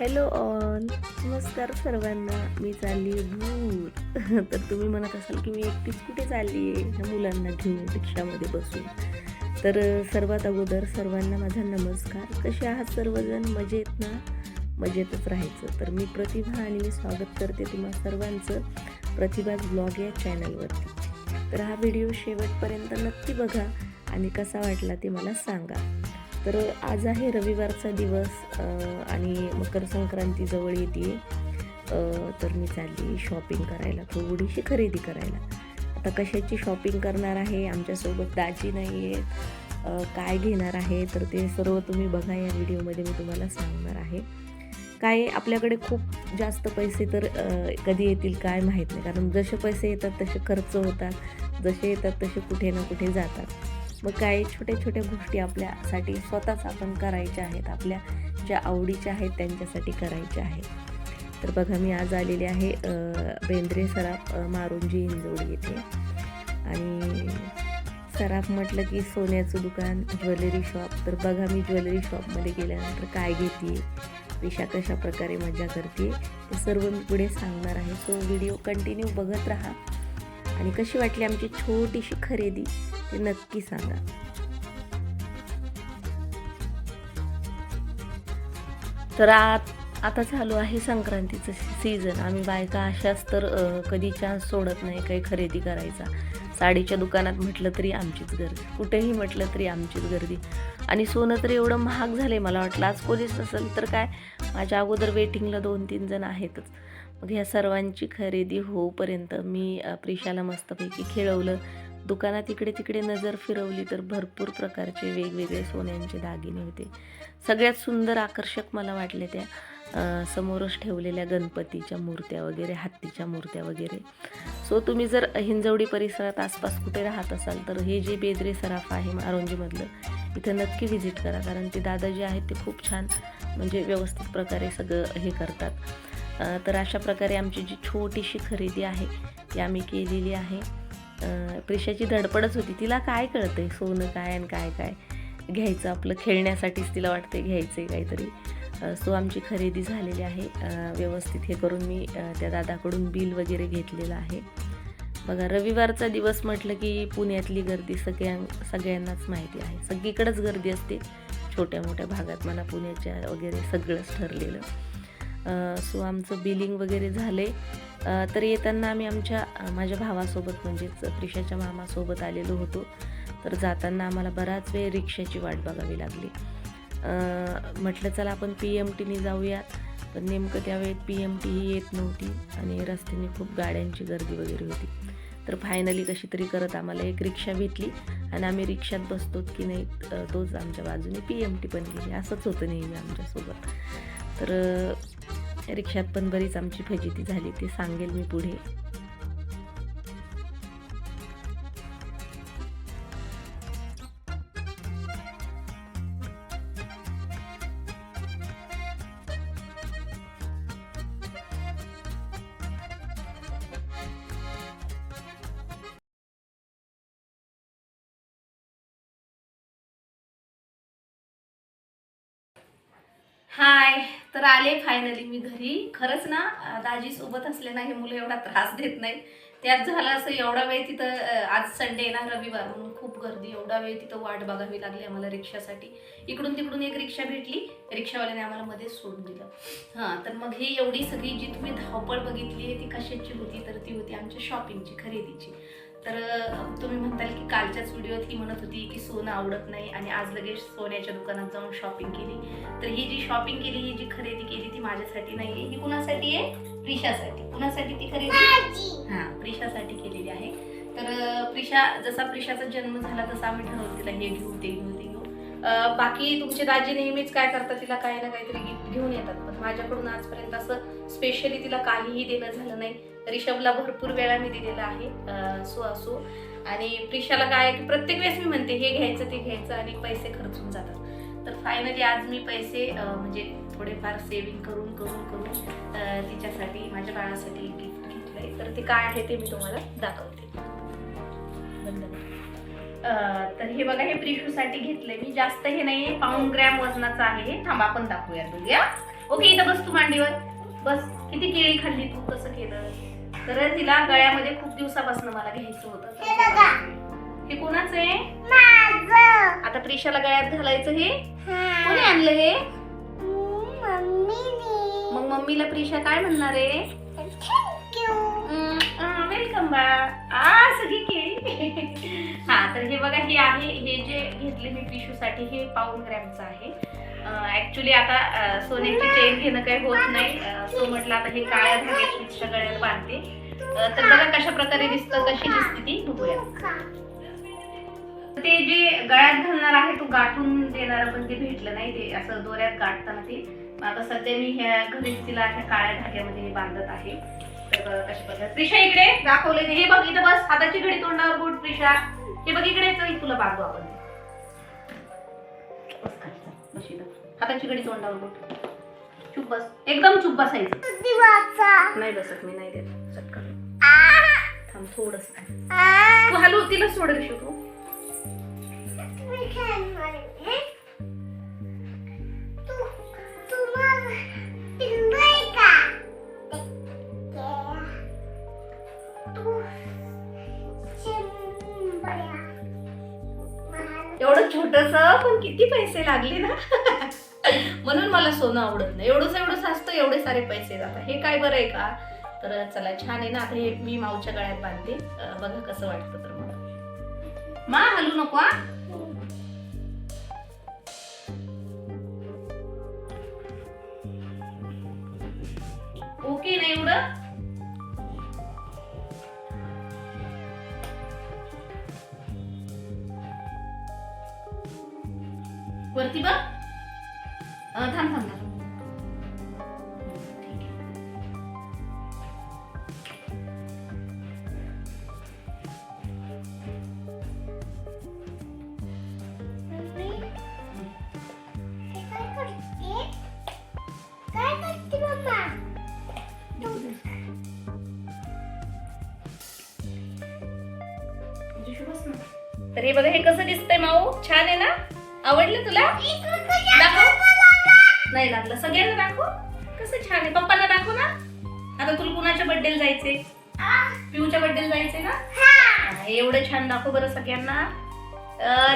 Hello all नमस्कार सर्वांना. मी चालली आहे दूर. तर तुम्ही म्हणत असाल की मी एकटीच कुठे चालली आहे? मुलांना घेऊन रिक्षामध्ये बसून. तर सर्वात अगोदर सर्वांना माझा नमस्कार. कसे आहात सर्वजण? मजेत ना? मजेतच राहायचं. तर मी प्रतिभा आणि मी स्वागत करते तुम्हा सर्वांचं प्रतिभाज ब्लॉग या चॅनलवरती. तर हा व्हिडिओ शेवटपर्यंत नक्की बघा आणि कसा वाटला ते मला सांगा. तर आज आहे रविवारचा दिवस आणि मकर संक्रांती जवळ येते. तर मी चालली शॉपिंग करायला थोडीशी खरेदी करायला. आता कशाची शॉपिंग करणार आहे? आमच्यासोबत दाजी नाही आहे काय घेणार आहे? तर ते सर्व तुम्ही बघा या व्हिडिओमध्ये मी तुम्हाला सांगणार आहे. काय आपल्याकडे खूप जास्त पैसे तर कधी येतील काय माहीत नाही. कारण जसे पैसे येतात तसे खर्च होतात. जसे येतात तसे कुठे ना कुठे जातात. मग काही छोट्या छोट्या गोष्टी आपल्यासाठी स्वतःच आपण करायच्या आहेत. आपल्या ज्या आवडीच्या आहेत त्यांच्यासाठी करायच्या आहेत. तर बघा मी आज आलेले आहे बेंद्रे सराफ मारुंजी हिंजवडी येथे. आणि सराफ म्हटलं की सोन्याचं दुकान ज्वेलरी शॉप. तर बघा मी ज्वेलरी शॉपमध्ये गेल्यानंतर काय घेते पेशा कशा प्रकारे मजा करते ते सर्व मी पुढे सांगणार आहे. सो व्हिडिओ कंटिन्यू बघत राहा. आणि कशी वाटली आमची छोटीशी खरेदी ते नक्की सांगा. तर आत आता चालू आहे संक्रांतीचं सीझन आम्ही बायका अशाच तर कधी चान्स सोडत नाही काही खरेदी करायचा. साडीच्या दुकानात म्हटलं तरी आमचीच गर्दी. कुठेही म्हटलं तरी आमचीच गर्दी. आणि सोनं तर एवढं महाग झालं आहे मला वाटलं. आज पोलीस नसेल तर काय? माझ्या अगोदर वेटिंगला दोन तीन जण आहेतच. मग ह्या सर्वांची खरेदी होऊपर्यंत मी प्रिशाला मस्तपैकी खेळवलं. दुकानात इकडे तिकडे नजर फिरवली तर भरपूर प्रकारचे वेगवेगळे सोन्यांचे दागिने होते. सगळ्यात सुंदर आकर्षक मला वाटले त्या समोरच ठेवलेल्या गणपतीच्या मूर्त्या वगैरे हत्तीच्या मूर्त्या वगैरे. सो तुम्ही जर हिंजवडी परिसरात आसपास कुठे राहत असाल तर हे जे बेदरे सराफ आहे आरोंजीमधलं इथं नक्की व्हिजिट करा. कारण ते दादा जे आहेत ते खूप छान म्हणजे व्यवस्थित प्रकारे सगळं हे करतात. तर अशा प्रकारे आमची जी छोटीशी खरेदी आहे ती आम्ही केलेली आहे. प्रेशाची धडपडच होती. तिला काय कळतंय? सोनं काय आणि काय काय? घ्यायचं आपलं खेळण्यासाठीच तिला वाटते घ्यायचं आहे काहीतरी सो आमची खरेदी झालेली आहे. व्यवस्थित हे करून मी त्या दादाकडून बिल वगैरे घेतलेलं आहे. बघा रविवारचा दिवस म्हटलं की पुण्यातली गर्दी सगळ्यां सगळ्यांनाच माहिती आहे. सगळीकडेच गर्दी असते. छोट्या मोठ्या भागात मला पुण्याच्या वगैरे सगळंच ठरलेलं. सो आमचं बिलिंग वगैरे झालं. आहे तर येताना आम्ही आमच्या माझ्या भावासोबत म्हणजेच प्रिशाच्या मामासोबत आलेलो होतो. तर जाताना आम्हाला बराच वेळ रिक्षाची वाट बघावी लागली. म्हटलं चला आपण पी एम टीने जाऊया. पण नेमकं त्यावेळेत पी एम टी ही येत नव्हती आणि रस्त्याने खूप गाड्यांची गर्दी वगैरे होती. तर फायनली कशी तरी करत आम्हाला एक रिक्षा भेटली आणि आम्ही रिक्षात बसतो की नाही तोच आमच्या बाजूने पी एम टी पण गेली. असंच होतं नेहमी आमच्यासोबत. तर रिक्षात पण बरीच आमची फजिती झाली ती सांगेल मी पुढे. हाय. तर आले फायनली मी घरी. खरंच ना अं, दाजी सोबत असले ना हे मुलं एवढा त्रास देत नाही त्यात झालं असं एवढा वेळ तिथं आज संडे ना रविवार. म्हणून खूप गर्दी एवढा वेळ तिथं वाट बघावी लागली आम्हाला रिक्षासाठी. इकडून तिकडून एक रिक्षा भेटली. रिक्षावाल्याने आम्हाला मध्येच सोडून दिलं. हां तर मग ही एवढी सगळी जी तुम्ही धावपळ बघितली आहे ती कशाची होती? तर ती होती आमच्या शॉपिंगची खरेदीची. तर तुम्ही म्हणताल की कालच्याच व्हिडिओत ही म्हणत होती की सोनं आवडत नाही आणि आज लगेच सोन्याच्या दुकानात जाऊन शॉपिंग केली. तर ही जी शॉपिंग केली ही जी खरेदी केली ती माझ्यासाठी नाहीये ही कुणासाठी आहे? प्रिशासाठी कुणासाठी ती खरेदी? हा प्रिशासाठी केलेली आहे. तर प्रिशा जसा प्रिशाचा जन्म झाला तसा आम्ही ठरवलं तिला हे घेऊ ते घेऊ ते घेऊ. बाकी तुमचे दाजी नेहमीच काय करतात तिला? काही ना काहीतरी गिफ्ट घेऊन येतात. पण माझ्याकडून आजपर्यंत असं स्पेशली तिला काहीही देणं झालं नाही. रिषभला भरपूर वेळा मी दिलेला आहे असो सो असो. आणि प्रिशाला काय आहे की प्रत्येक वेळेस मी म्हणते हे घ्यायचं ते घ्यायचं आणि पैसे खर्चून जातात. तर फायनली आज मी पैसे म्हणजे थोडेफार सेविंग करून करून करून तिच्यासाठी माझ्या बाळासाठी गिफ्ट घेतलंय. तर ते काय आहे ते मी तुम्हाला दाखवते. तर हे बघा हे प्रिशूसाठी घेतलंय. मी जास्त हे नाहीये पाऊन ग्रॅम वजनाचं आहे हे. थांबा आपण दाखवूया बघूया. ओके इथं बस तू मांडीवर. बस किती केळी खाल्ली तू? कसं केलं? तर तिला गळ्यामध्ये खूप दिवसापासून मला घ्यायचं होतं. हे कोणाचं आहे? आता प्रिशाला गळ्यात घालायचं हे? कोणी आणलं हे? मग मम्मीला प्रिशा काय म्हणणार आहे? वेलकम बा आ सगळी केळी. हा तर हे बघा हे आहे हे जे घेतले मी पिशूसाठी हे पाऊन ग्रॅमचं आहे. ऍक्च्युली आता सोन्याची चेन घेणं काही होत नाही. सो म्हटलं आता हे काळ्या धाग्याच्या गळ्यात बांधते. तर बघा कशा प्रकारे दिसतं कशी दिसते ती बघूया. ते जे गळ्यात घालणार आहे तो गाठून देणार पण ते भेटलं नाही. ते असं दोऱ्यात गाठताना ते. आता सध्या मी ह्या घरीच तिला ह्या काळ्या धाग्यामध्ये हे बांधत आहे. तर कशा प्रकारे इकडे. दाखवले हे बघ इथं बस. हाताची घडी तोंडावर बोट प्रिशा. हे बघ इकडे. चल तुला बांधू आपण. बस हाताची घडी तोंडावर बोट चुप बस. एकदम चुप बसायचं. नाही बसत मी नाही देत. चटकन. थांब थोडस तू हलू तिला सोड रे तू. एवढं छोटस पण किती पैसे लागले ना? म्हणून मला सोनं आवडत नाही. एवढंच एवढंच असतं एवढे सारे पैसे जातात. हे काय बरं आहे का? तर चला छान आहे ना? आता हे मी माऊच्या गळ्यात बांधते. बघा कसं वाटतं तर मला. मा हलू नको ओके ना एवढं? वरती बघ. थांब. तर हे बघा हे कसं दिसतंय माऊ? छान आहे ना? आवडलं तुला? नाही लागलं. सगळ्यांना दाखव. कसं छान आहे. पप्पाला दाखव ना. आता तुला कुणाच्या बर्थडेला जायचे पिऊच्या बर्थडेला जायचे ना? एवढं छान दाखव बरं सगळ्यांना.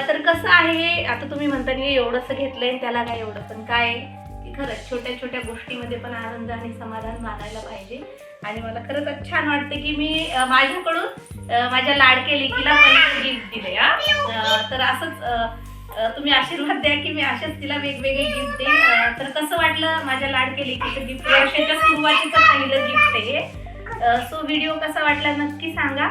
तर कसं आहे? आता तुम्ही म्हणता की एवढंसं घेतलंय आणि त्याला काय एवढं? पण काय खरंच छोट्या छोट्या गोष्टीमध्ये पण आनंद आणि समाधान मानायला पाहिजे. आणि मला खरंच छान वाटतं की मी माझ्याकडून माझ्या लाडके लेकीला पहिलं गिफ्ट दिले हा. तर असंच तुम्ही आशीर्वाद द्या की मी अशाच तिला वेगवेगळे गिफ्ट देईन. तर कसं वाटलं माझ्या लाडके लेकीचं गिफ्ट वर्षाच्या सुरुवातीचं पहिलं गिफ्ट आहे हे. सो व्हिडिओ कसा वाटला नक्की सांगा.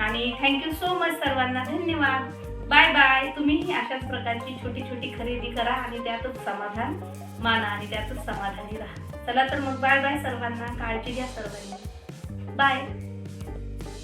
आणि थँक्यू सो मच सर्वांना. धन्यवाद. बाय बाय तुम्हीही अशाच प्रकारची छोटी छोटी खरेदी करा आणि त्यातच समाधान माना आणि त्यातच समाधानी राहा. चला तर मग बाय बाय सर्वांना. काळजी घ्या सर्वांनी. बाय